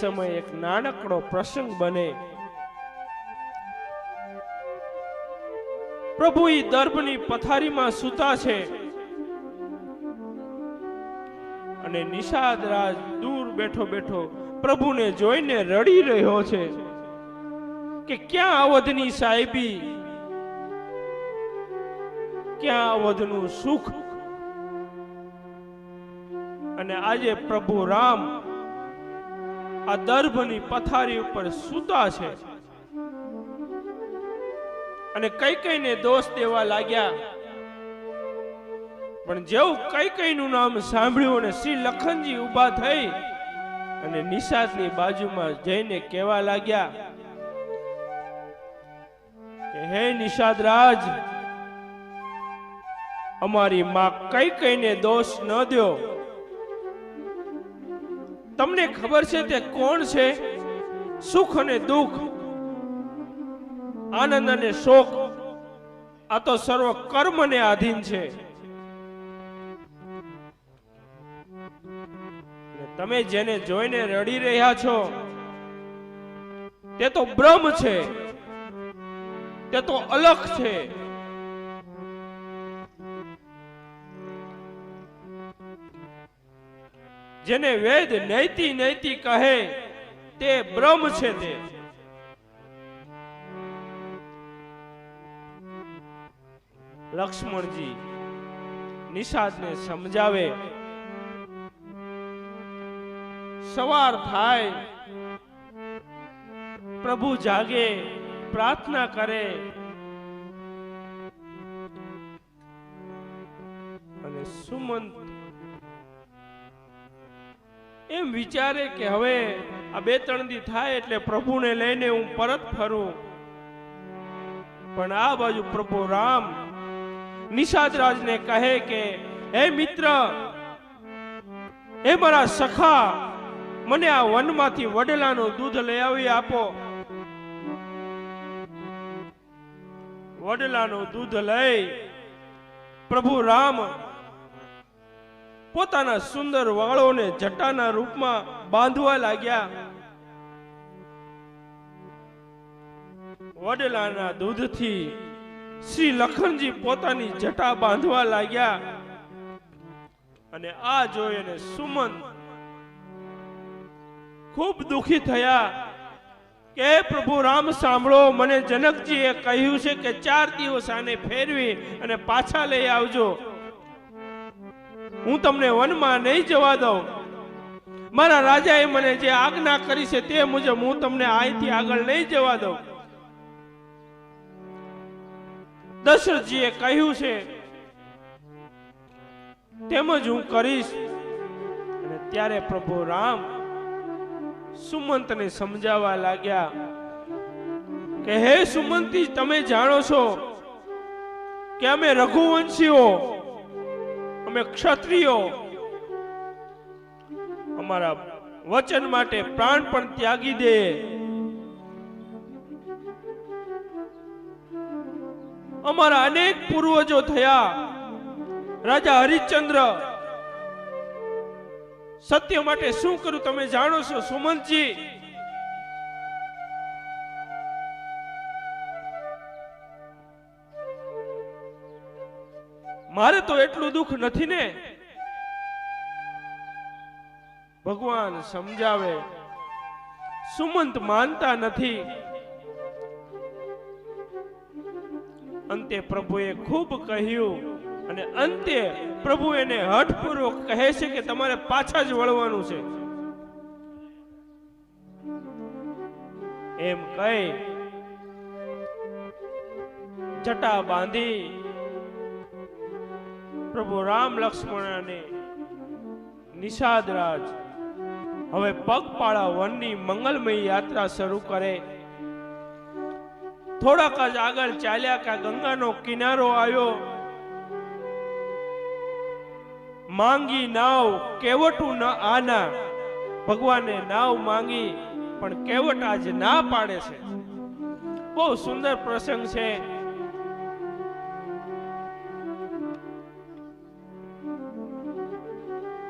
સમય એક નાનકડો પ્રસંગ બને. પ્રભુ ઈ દર્ભની પથારીમાં સૂતા છે. અને નિષાદ રાજ દૂર બેઠો બેઠો પ્રભુને જોઈને રડી રહ્યો છે કે ક્યાં અવધની સાહેબી? ક્યાં અવધનું સુખ? અને આજે પ્રભુ રામ આ દર્ભની પથારી ઉપર સૂતા છે. અને કઈ કઈને દોષ દેવા લાગ્યા. પણ જેવું કઈ કઈનું નામ સાંભળ્યું અને શ્રી લખનજી ઊભા થઈ અને નિષાદની બાજુમાં જઈને કહેવા લાગ્યા હે નિષાદ રાજ અમારી માં કઈ કઈને દોષ ન દ્યો. તમને ખબર છે તે કોણ છે? સુખ અને દુઃખ, આનંદ અને શોક, આ તો સર્વ કર્મને આધીન છે. તમે જેને જોઈને રડી રહ્યા છો, તે તો બ્રહ્મ છે, તે તો અલગ છે. જેને વેદ નૈતિ નૈતિ કહે, તે બ્રહ્મ છે તે. લક્ષ્મણજી નિષાદને સમજાવે, સવાર થાય, પ્રભુ જાગે, પ્રાર્થના કરે. અને સુમંત એમ વિચારે કે હવે આ બે ત્રણ દી થાય એટલે પ્રભુને લઈને હું પરત ફરું. પણ આ બાજુ પ્રભુ રામ નિષાદરાજને કહે કે, હે મિત્ર, હે મારા સખા, મને આ વનમાંથી વડલાનું દૂધ લઈ આવી આપો. વડલાનું દૂધ લઈ પ્રભુ રામ પોતાના સુંદર વાળોને જટાના રૂપમાં બાંધવા લાગ્યા. વડલાના દૂધથી શ્રી લખનજી પોતાની જટા બાંધવા લાગ્યા અને આ જોઈને સુમન ખૂબ દુખી થયા કે, પ્રભુ રામ, સાંભળો, મને જનકજીએ કહ્યું છે કે ચાર દિવસ આને ફેરવી અને પાછા લઈ આવજો. હું તમને વનમાં નહીં જવા દઉં. મારા રાજાએ મને જે આજ્ઞા કરી છે તે મુજબ હું તમને અહીંથી આગળ નહીં જવા દઉં. દશરથજીએ કહ્યું છે, તેમજ હું કરીશ. અને ત્યારે પ્રભુ રામ સુમંતને સમજાવવા લાગ્યા કે, હે સુમંતી, તમે જાણો છો કે અમે રઘુવંશીઓ અમે ક્ષત્રિયો. અમારા વચન માટે પ્રાણ પણ ત્યાગી દે. અમારા અનેક પૂર્વજો થયા. રાજા હરિશ્ચંદ્ર, સત્ય માટે શું કરું તમે જાણો છો સુમંતજી મારે તો એટલું દુઃખ નથી ને. ભગવાન સમજાવે. સુમંત માનતા નથી. અંતે પ્રભુએ ખૂબ કહ્યું અને અંતે પ્રભુ એને હઠપૂર્વક કહે છે કે તમારે પાછા જ વળવાનું છે. એમ કહી, જટા બાંધી પ્રભુ રામ લક્ષ્મણને નિષાદ રાજ. હવે પગપાળા વનની મંગલમય યાત્રા શરૂ કરે. થોડાક જ આગળ ચાલ્યા કા ગંગાનો કિનારો આવ્યો. માંગી નાવ, કેવટું ન આના. ભગવાને નાવ માંગી, પણ કેવટ આજ ના પાડે છે. બહુ સુંદર પ્રસંગ છે.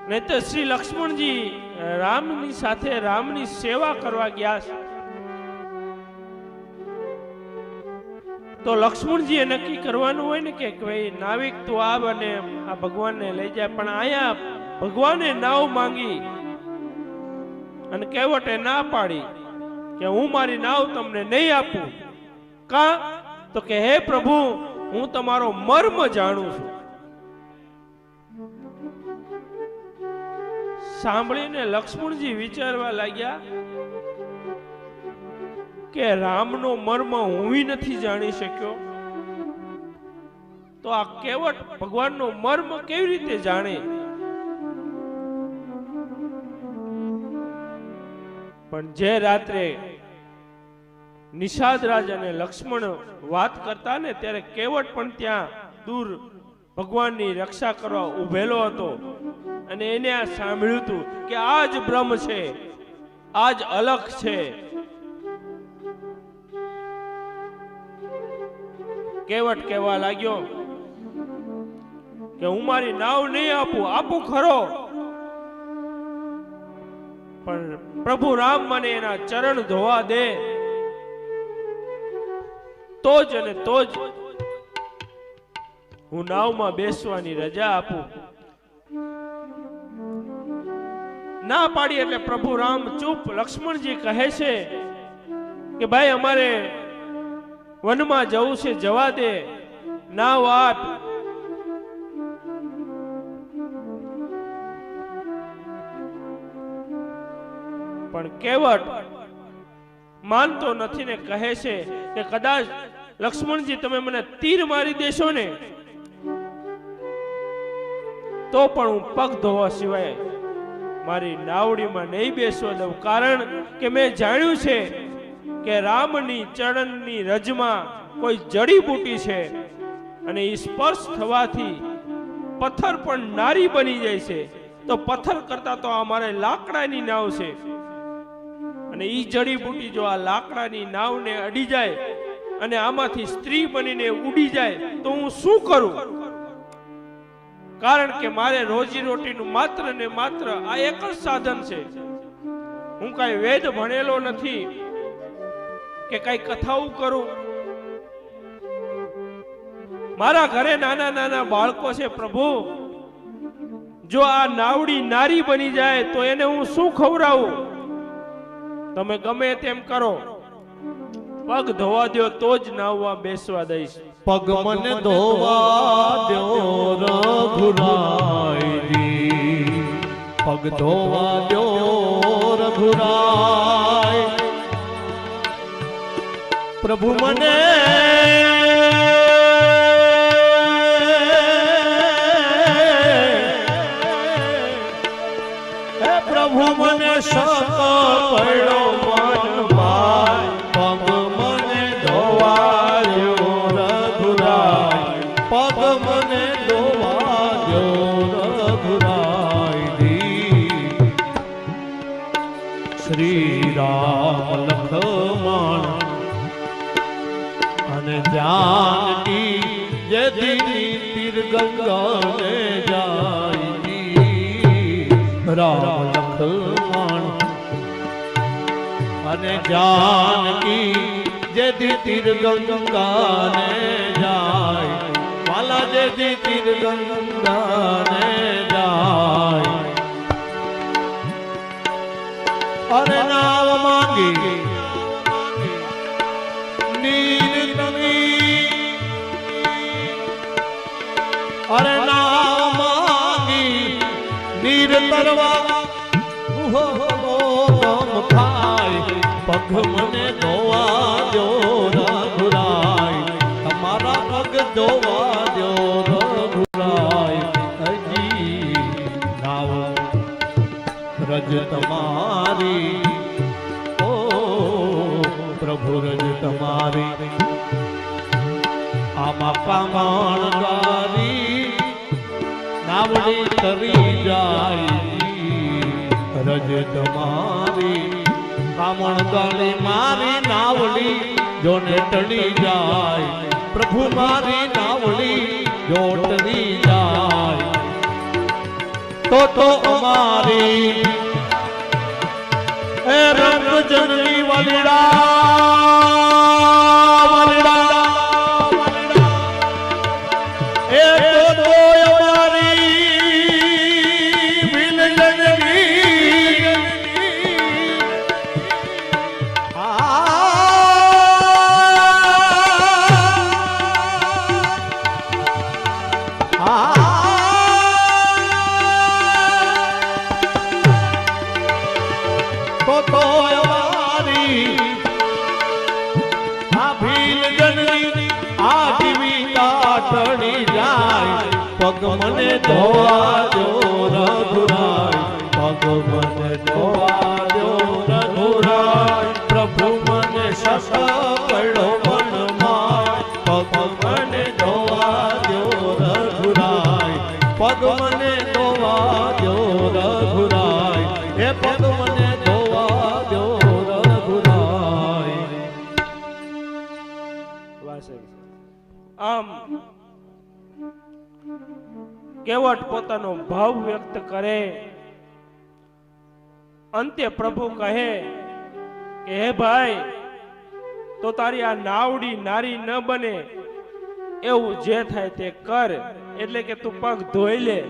નહીં તો શ્રી લક્ષ્મણજી રામની સાથે રામની સેવા કરવા ગયા છે. તો લક્ષ્મણજીએ નક્કી કરવાનું હોય ને કે ભાઈ, નાવિક તું આવ અને આ ભગવાનને લઈ જાય, પણ અહીંયા ભગવાને નાવ માંગી અને કેવટે ના પાડી કે હું મારી નાવ તમને નહીં આપું. કા? તો કે, હે પ્રભુ, હું તમારો મર્મ જાણું છું. સાંભળીને લક્ષ્મણજી વિચારવા લાગ્યા કે રામનો મર્મ હું નથી જાણી શક્યો. તો આ કેવટ ભગવાનનો મર્મ કેવી રીતે જાણે? પણ જે રાત્રે નિષાદ રાજ અને લક્ષ્મણ વાત કરતા ને, ત્યારે કેવટ પણ ત્યાં દૂર ભગવાનની રક્ષા કરવા ઉભેલો હતો. અને એને આ સાંભળ્યું હતું કે આ જ બ્રહ્મ છે આ જ અલખ છે. કેવટ કહેવા લાગ્યો કે હું મારી નાવ નહીં આપું આપું ખરો. પણ પ્રભુ રામ મને એના ચરણ ધોવા દે. તો જ અને તો જ હું નાવમાં બેસવાની રજા આપું. ના પાડી એટલે પ્રભુ રામ ચૂપ લક્ષ્મણજી કહે છે કે ભાઈ અમારે વનમાં જવું છે, જવા દે. ના આપ પણ કેવટ માનતો નથી ને કહે છે કે કદાચ લક્ષ્મણજી તમે મને તીર મારી દેશો ને, તો પણ હું પગ ધોવા સિવાય મારી નાવડીમાં નહીં બેસવા દઉં કારણ કે મેં જાણ્યું છે કે રામની ચરણની રજમાં કોઈ જડીબૂટી છે અને એ સ્પર્શ થવાથી પથ્થર પણ નારી બની જાય છે. તો પથ્થર કરતા તો અમારે લાકડાની નાવ છે. અને એ જડીબૂટી જો આ લાકડાની નાવને અડી જાય અને આમાંથી સ્ત્રી બનીને ઉડી જાય તો હું શું કરું? કારણ કે મારે રોજી રોટીનું માત્ર ને માત્ર આ એક જ સાધન છે. હું કાંઈ વેદ ભણેલો નથી કે કઈ કથાઓ કરું. મારા ઘરે નાના નાના બાળકો છે, પ્રભુ. જો આ નાવડી નારી બની જાય તો એને હું શું ખવડાવું? તમે ગમે તેમ કરો. પગ ધોવા દો તો જ નાવવા બેસવા દઈશ. પગ મને ધોવા દ્યો રઘુરાયજી. પગ ધોવા દો રઘુરાય. પ્રભુ મને પ્રભુ મને શક પડ્યો. જાનકી જેથી તીર ગંગાને જાય વાલા જેથી તીર ગંગાને જાય અરે નામ માંગી નીર તવી અરે નામ માંગી નીર તરવા થાય પગ મને ધોવા દો રઘુરાય. તમારા પગ ધોવા દો રઘુરાય. હજી નાવ રજ તમારી. ઓ પ્રભુ, રજ તમારી. આમાં કામણ ગારી નાવડી તરી જાય. રજ તમારી. કામણ ગાલી મારી નાવડી, જોને ટળી જાય. પ્રભુ મારી નાવડી, જો ટળી જાય. તો તો અમારી એ રંગ જનની વલિડા. પોતાનો ભાવ વ્યક્ત કરે. અંતે પ્રભુ કહે કે, હે ભાઈ, તો તારી આ નાવડી નારી ન બને. એવું જે થાય તે કર, એટલે કે તું પગ ધોઈ લે.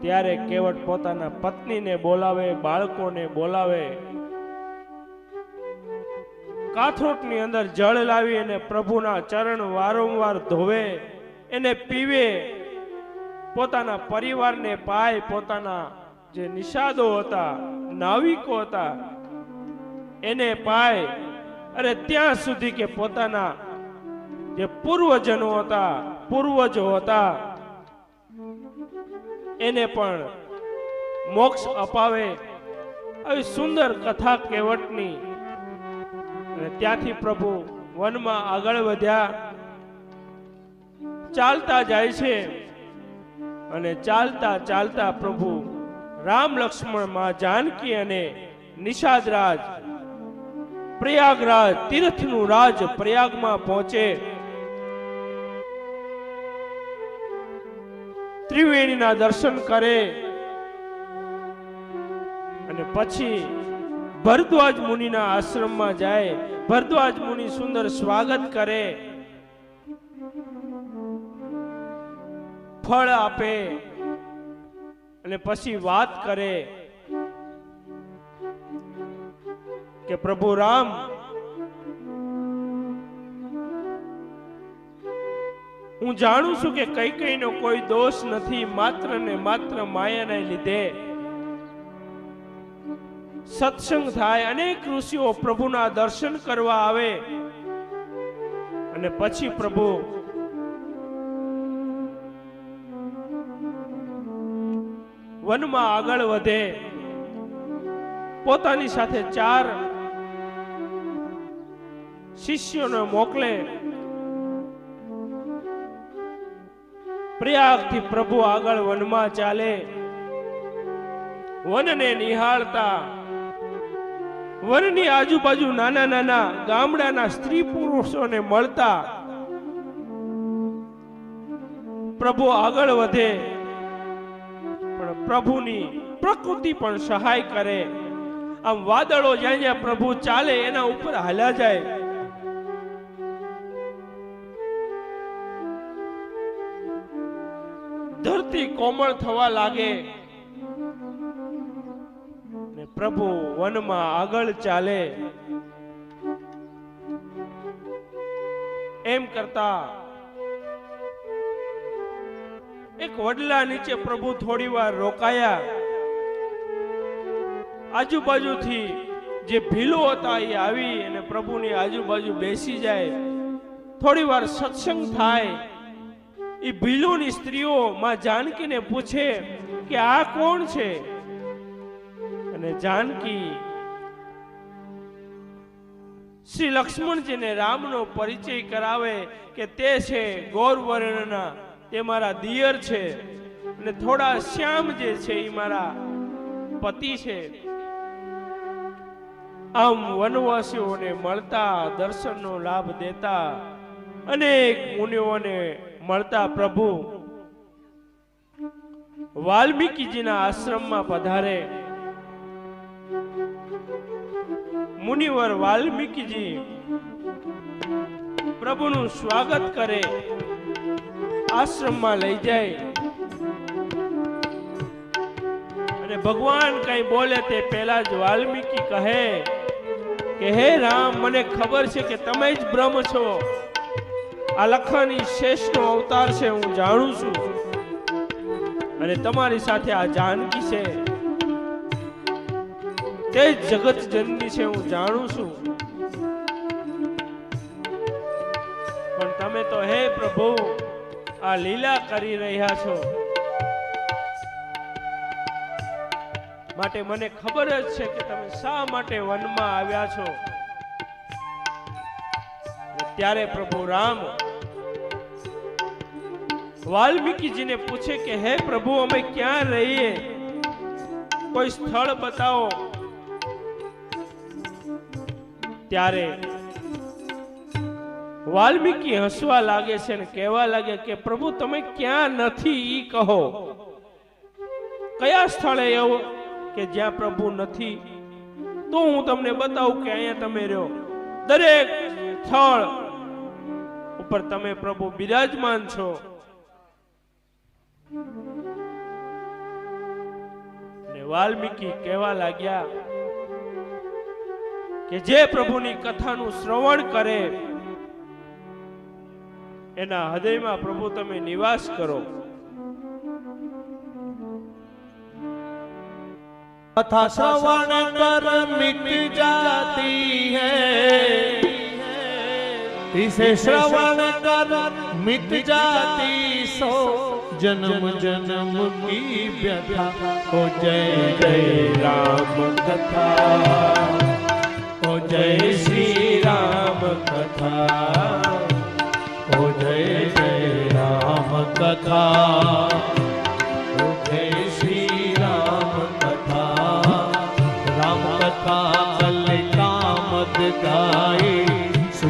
ત્યારે કેવટ પોતાના પત્નીને બોલાવે, બાળકોને બોલાવે. કાથરોટની અંદર જળ લાવી અને પ્રભુના ચરણ વારંવાર ધોવે. એને પીવે. પોતાના પરિવારને પાય પોતાના જે નિષાદો હતા, નાવિકો હતા, એને પાય અરે ત્યાં સુધી કે પોતાના જે પૂર્વજનો હતા, પૂર્વજો હતા, એને પણ મોક્ષ અપાવે આવી સુંદર કથા કેવટની અને ત્યાંથી પ્રભુ વનમાં આગળ વધ્યા. ચાલતા જાય છે અને ચાલતા ચાલતા પ્રભુ રામ લક્ષ્મણમાં જાનકી અને નિષાદ રાજ પ્રયાગરાજ તીર્થનું રાજ પ્રયાગમાં પહોંચે. ત્રિવેણીના દર્શન કરે અને પછી ભરદ્વાજ મુનિના આશ્રમમાં જાય. ભરદ્વાજ મુનિ સુંદર સ્વાગત કરે. ફળ આપે અને પછી વાત કરે કે પ્રભુ રામ, હું જાણું છું કે કઈ કઈનો કોઈ દોષ નથી, માત્ર ને માત્ર માયાને લીધે સત્સંગ થાય, અનેક ઋષિઓ પ્રભુના દર્શન કરવા આવે અને પછી પ્રભુ વનમાં આગળ વધે. પોતાની સાથે ચાર શિષ્યોને મોકલે. પ્રયાગથી પ્રભુ આગળ વનમાં ચાલે. વનને નિહાળતા. વનની આજુબાજુ નાના નાના ગામડાના સ્ત્રી પુરુષોને મળતા. પ્રભુ આગળ વધે. પ્રભુની પ્રકૃતિ પણ સહાય કરે. આમ વાદળો જ્યાં જ્યાં પ્રભુ ચાલે એના ઉપર હાલ્યા જાય. ધરતી કોમળ થવા લાગે. પ્રભુ વનમાં આગળ ચાલે. એમ કરતા એક વડલા નીચે પ્રભુ થોડી વાર રોકાયા. આજુબાજુથી જે ભીલો હતા એ આવી અને પ્રભુની આજુબાજુ બેસી જાય. થોડી વાર સત્સંગ થાય. એ ભીલોની સ્ત્રીઓ માં જાનકીને પૂછે કે આ કોણ છે? અને જાનકી શ્રી લક્ષ્મણજીને રામનો પરિચય કરાવે કે તે છે ગૌરવર્ણના તે મારા દિયર છે અને થોડા શ્યામ જે છે એ મારા પતિ છે. આમ વનવાસીઓને મળતા દર્શનનો લાભ દેતા અનેક મુનિઓને મળતા પ્રભુ. વાલ્મીકીજીના આશ્રમમાં પધારે. મુનિવર વાલ્મીકીજી પ્રભુનું સ્વાગત કરે. આશ્રમમાં લઈ જાય. અને ભગવાન કઈ બોલે તે પહેલા જ વાલ્મીકી કહે કે, હે રામ, મને ખબર છે કે તમે જ બ્રહ્મ છો. આ લખવાની શ્રેષ્ઠ અવતાર છે, હું જાણું છું. અને તમારી સાથે આ જાનકી છે. તે જગત જનની છે, હું જાણું છું. પણ તમે તો, હે પ્રભુ આ લીલા કરી રહ્યા છો. માટે મને ખબર જ છે કે તમે શા માટે વનમાં આવ્યા છો. ત્યારે પ્રભુ રામ વાલ્મીકીજીને પૂછે કે, હે પ્રભુ, અમે ક્યાં રહીએ? કોઈ સ્થળ બતાવો. ત્યારે વાલ્મીકી હસવા લાગે છે ને કહેવા લાગે કે, પ્રભુ, તમે ક્યાં નથી? ઈ કહો. કયા સ્થળે એવો કે જ્યાં પ્રભુ નથી? તો હું તમને બતાવું કે અહીંયા તમે રહ્યો. દરેક સ્થળ ઉપર તમે પ્રભુ બિરાજમાન છો. ને વાલ્મીકી કહેવા લાગ્યા કે જે પ્રભુની કથાનું શ્રવણ કરે એના હૃદયમાં પ્રભુ તમે નિવાસ કરો कथा श्रवण कर मिट जाती है इसे श्रवण कर मिट जाती सो जन्म जन्म की व्यथा ओ जय जय राम कथा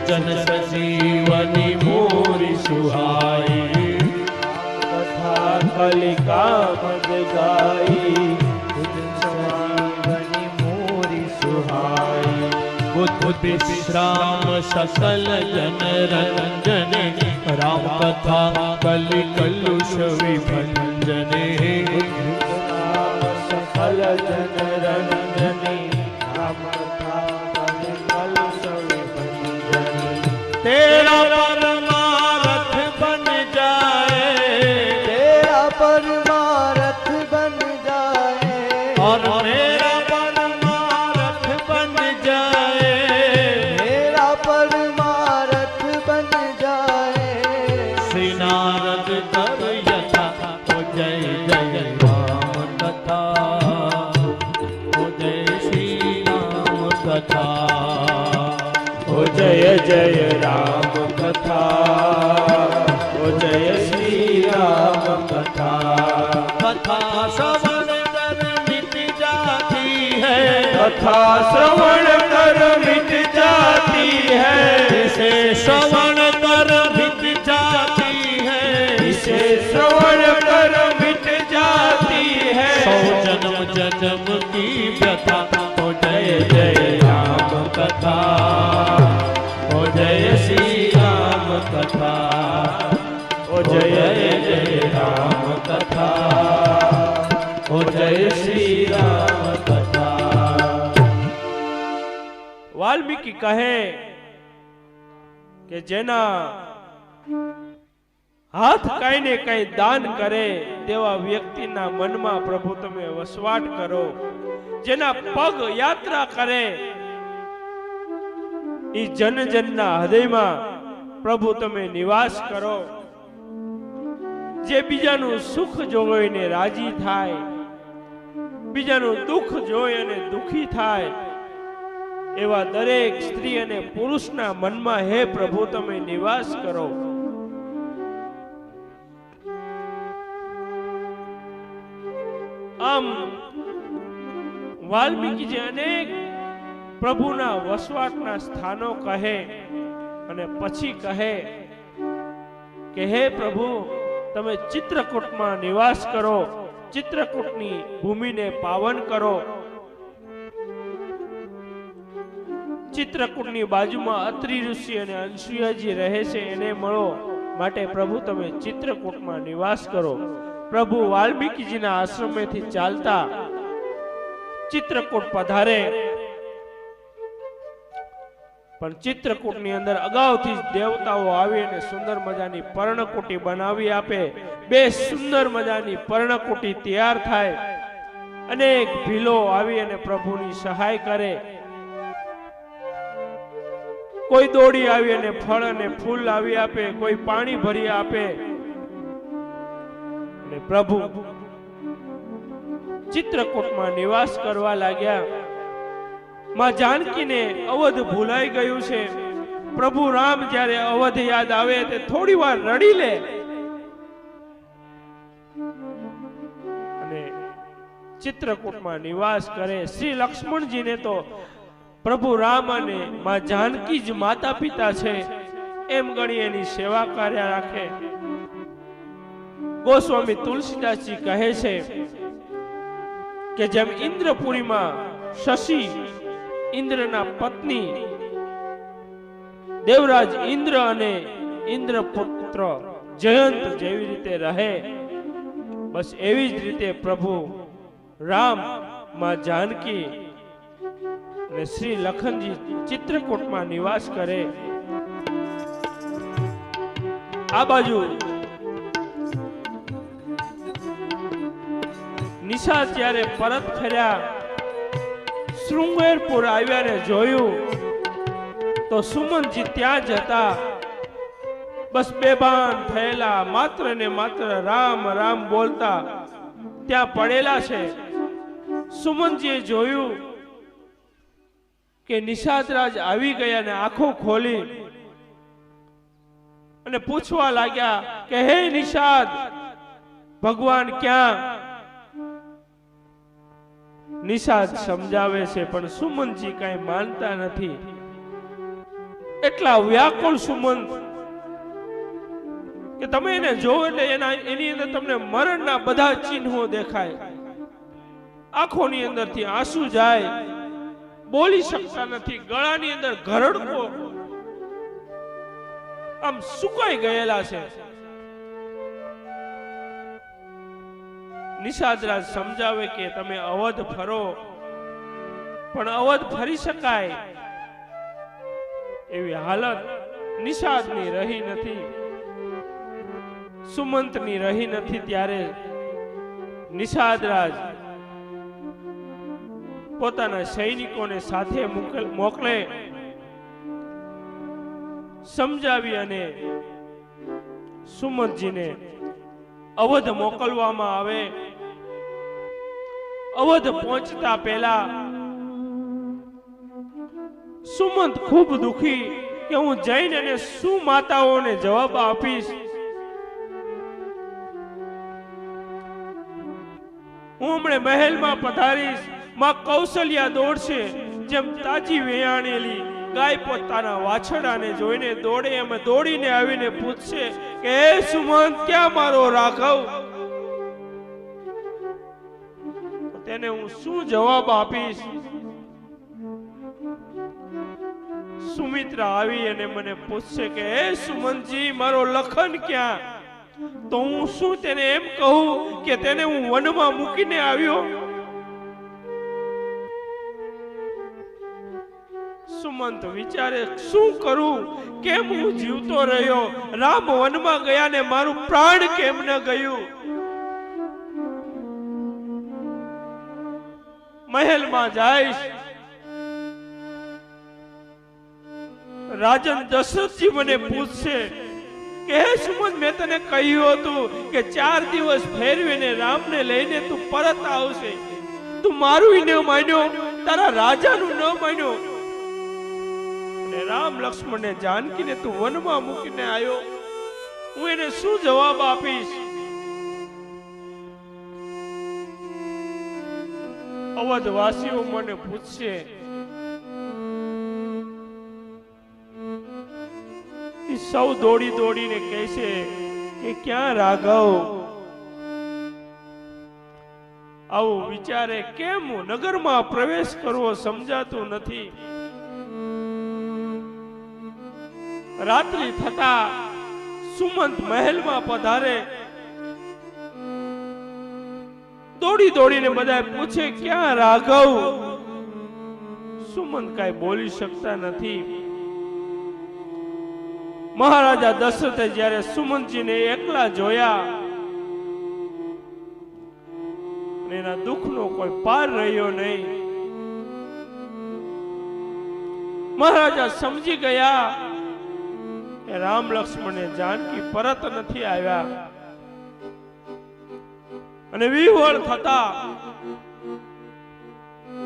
જન સજીવની મોરી સુહાઈ કથા કલિકા મદ ગાઈ સજીવની મોરી સુહાઈ બુદ્ધ વિશ્રામ સકલ જન રંજન રામ કથા કલિ કલુષ વિભંજને સફલ જન રંજની રામ કથા કલિ કલુષ વિભંજની તેરા પરમારથ બન જાય તેરા પરમારથ कथा श्रवण कर मिट जाती है इसे श्रवण कर मिट जाती है इसे श्रवण कर मिट जाती है सौ जन्म जन्म की व्यथा ओ जय जय राम कथा ओ जय श्री राम कथा ओ जय जय राम कथा ओ जय श्री राम વાલ્મીકી કહે કે જેના હાથ કઈ ને કઈ દાન કરે તેવા વ્યક્તિના મનમાં પ્રભુ તમે વસવાટ કરો. જેના પગ યાત્રા કરે એ જન જનના હૃદયમાં પ્રભુ તમે નિવાસ કરો. જે બીજાનું સુખ જોઈને રાજી થાય, બીજાનું દુઃખ જોઈ અને દુઃખી થાય એવા દરેક સ્ત્રી અને પુરુષના મનમાં હે પ્રભુ, તમે નિવાસ કરો. આમ વાલ્મીકીજી અનેક પ્રભુના વસવાટના સ્થાનો કહે અને પછી કહે કે, હે પ્રભુ, તમે ચિત્રકૂટમાં નિવાસ કરો, ચિત્રકૂટની ભૂમિને પાવન કરો ચિત્રકૂટની બાજુમાં અત્રિ ઋષિ અને અંશુયાજી રહે છે, એને મળો. માટે પ્રભુ, તમે ચિત્રકૂટમાં નિવાસ કરો. પ્રભુ વાલ્મીકીજીના આશ્રમેથી ચાલતા ચિત્રકૂટ પધારે. પણ ચિત્રકૂટની અંદર અગાઉથી દેવતાઓ આવી અને સુંદર મજાની પર્ણકુટી બનાવી આપે. બે સુંદર મજાની પર્ણકુટી તૈયાર થાય. અનેક ભીલો આવી અને પ્રભુની સહાય કરે. કોઈ દોડી આવી અને ફળ અને ફૂલ લાવી આપે, કોઈ પાણી ભરી આપે. અને પ્રભુ ચિત્રકૂટમાં નિવાસ કરવા લાગ્યા. માં જાનકીને અવધ ભૂલાઈ ગયું છે. પ્રભુ રામ જ્યારે અવધ યાદ આવે તે થોડી વાર રડી લે. અને ચિત્રકૂટમાં નિવાસ કરે. શ્રી લક્ષ્મણજીને તો પ્રભુ રામ અને માં જાનકી જ માતા પિતા છે. એમ ગણી એની સેવા કાર્ય રાખે. ગોસ્વામી તુલસીદાસજી કહે છે કે જેમ ઇન્દ્રપુરીમાં શશી ઇન્દ્રના પત્ની, દેવરાજ ઇન્દ્ર અને ઇન્દ્ર પુત્ર જયંત જેવી રીતે રહે, બસ એવી જ રીતે પ્રભુ રામ, માં જાનકી અને શ્રી લખનજી ચિત્રકૂટમાં નિવાસ કરે. આ બાજુ નિશા જ્યારે પરત ફર્યા. શૃંગેરપુર આવ્યા ને જોયું તો સુમનજી ત્યાં જ હતા. બસ બેભાન થયેલા, માત્ર ને માત્ર રામ રામ બોલતા. ત્યાં પડેલા છે. સુમનજીએ જોયું કે નિષાદરાજ આવી ગયા ને આંખો ખોલી અને પૂછવા લાગ્યા કે, હે નિષાદ, ભગવાન ક્યાં? નિષાદ સમજાવે છે, પણ સુમનજી કઈ માનતા નથી. એટલા વ્યાકુળ સુમંત કે તમે એને જોવો એટલે એના, એની અંદર તમને મરણના બધા ચિહ્નો દેખાય. આંખોની અંદરથી આંસુ જાય. બોલી શકતા નથી. ગળાની અંદર ઘરડકો. આમ સુકાઈ ગયેલા છે. નિષાદરાજ સમજાવે કે તમે અવધ ફરો. પણ અવધ ફરી શકાય. એવી હાલત નિષાદની રહી નથી. સુમંતની રહી નથી ત્યારે નિષાદરાજ પોતાના સૈનિકોને સાથે મોકલ- સમજાવી અને સુમંતજીને અવધ મોકલવામાં આવે. અવધ પહોંચતા પહેલા સુમંત ખૂબ દુખી કે હું જઈને અને શું માતાઓને જવાબ આપીશ? હું હમણે મહેલમાં પધારીશ. માં કૌશલ્યા દોડશે, જેમ તાજી વેયાણેલી ગાય પોતાના વાછડાને જોઈને દોડે, એમ દોડીને આવીને પૂછશે કે, હે સુમંત, ક્યાં મારો રાઘવ? તેને હું શું જવાબ આપીશ? સુમિત્રા આવી અને મને પૂછશે કે, હે સુમનજી મારો લખન ક્યાં? તો હું શું તેને એમ કહું કે, તેને હું વનમાં મૂકીને આવ્યો? સુમંત વિચારે, શું કરું? કેમ હું જીવતો રહ્યો? રામ વનમાં ગયા ને મારું પ્રાણ કેમ ન ગયું? મહેલમાં જઈશ. રાજન દશરથજી મને પૂછશે કે હે સુમન, મેં તને કહ્યું હતું કે ચાર દિવસ ફેરવીને રામને લઈને તું પરત આવશે. તું મારું ન માન્યો, તારા રાજાનું ન માન્યો રામ લક્ષ્મણને જાનકીને તું વનમાં મૂકીને આવ્યો હું એને શું જવાબ આપીશ? અવધવાસીઓ મને પૂછશે સૌ દોડી દોડીને કહેશે કે ક્યાં રાઘવ? આવું વિચારે કેમ નગરમાં પ્રવેશ કરવો સમજાતું નથી? રાત્રિ થતા સુમંત મહેલમાં પધારે. દોડી દોડીને બધા પૂછે, ક્યાં રાઘવ? સુમંત કાંઈ બોલી શકતા નથી. મહારાજા દશરથે જ્યારે સુમંતજીને એકલા જોયા એના દુઃખનો કોઈ પાર રહ્યો નહીં, મહારાજા સમજી ગયા રામ લક્ષ્મણ જાનકી પરત નથી આવ્યા. અને વિહોળ થતા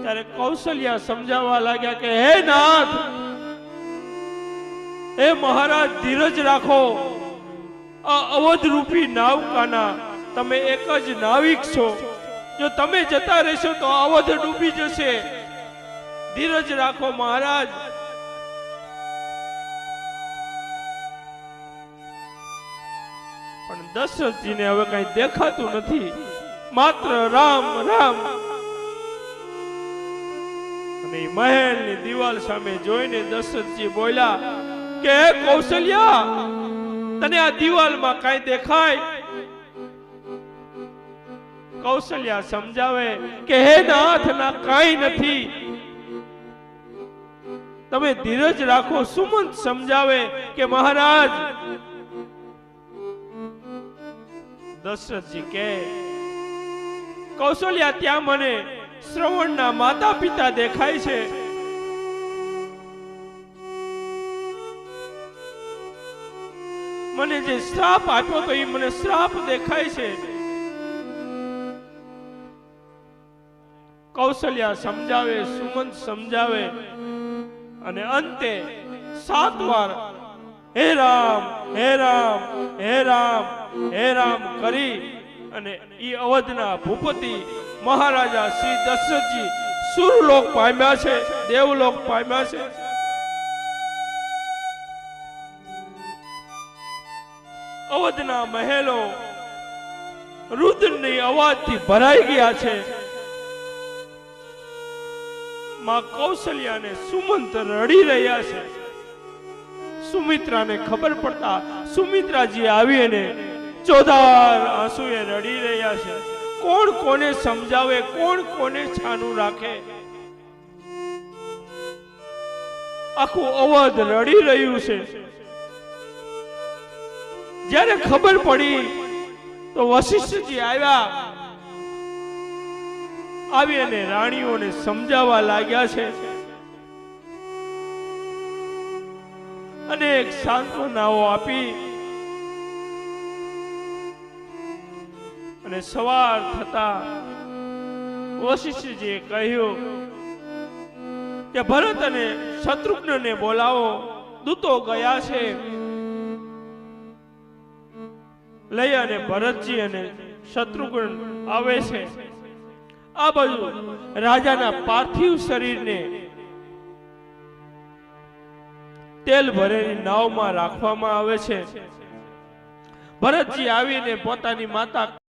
ત્યારે કૌશલ્યા સમજાવવા લાગ્યા કે, હે નાથ, હે મહારાજ, ધીરજ રાખો. આ અવધ રૂપી નાવકાના તમે એક જ નાવિક છો. જો તમે જતા રહેશો તો અવધ ડૂબી જશે. ધીરજ રાખો મહારાજ. પણ દશરથજીને હવે કઈ દેખાતું નથી. માત્ર રામ રામ. અને મહેલની દિવાલ સામે જોઈને દશરથજી બોલ્યા, કે કૌશલ્યા, તને આ દિવાલમાં કઈ દેખાય? કૌશલ્યા સમજાવે કે હે નાથ, ના કઈ નથી. તમે ધીરજ રાખો, સુમંત સમજાવે કે મહારાજ દશરથજી કે કૌશલ્યા ત્યાં મને શ્રવણના માતા પિતા દેખાય છે. મને જે શ્રાપ આપ્યો તો એ મને શ્રાપ દેખાય છે. કૌશલ્યા સમજાવે, સુમંત સમજાવે અને અંતે સાત વાર હે રામ હે રામ હે રામ હે રામ કરી અને ઈ અવધના ભૂપતિ મહારાજા શ્રી દશરથજી સુરલોક પામ્યા છે, દેવલોક પામ્યા છે. અવધના મહેલો રુદ્રની અવાજથી ભરાઈ ગયા છે. માં કૌશલ્યાને સુમંત રડી રહ્યા છે. સુમિત્રાને ખબર પડતા સુમિત્રાજી આવી અને ચોધાર આંસુએ રડી રહ્યા છે. કોણ કોને સમજાવે, કોણ કોને છાનું રાખે? આખું અવધ રડી રહ્યું છે. જ્યારે ખબર પડી, તો વશિષ્ઠજી આવ્યા. આવી અને રાણીઓને સમજાવવા લાગ્યા છે. અનેક સાંત્વનાઓ આપી. અને સવાર થતા વશિષ્ઠજીએ કહ્યું કે ભરત અને શત્રુઘ્નને બોલાવો, દૂતો ગયા છે. લઈ અને ભરતજી અને શત્રુઘ્ન આવે છે. આ બાજુ રાજાના પાર્થિવ શરીરને તેલ ભરેલી નાવમાં રાખવામાં આવે છે. ભરતજી આવીને પોતાની માતા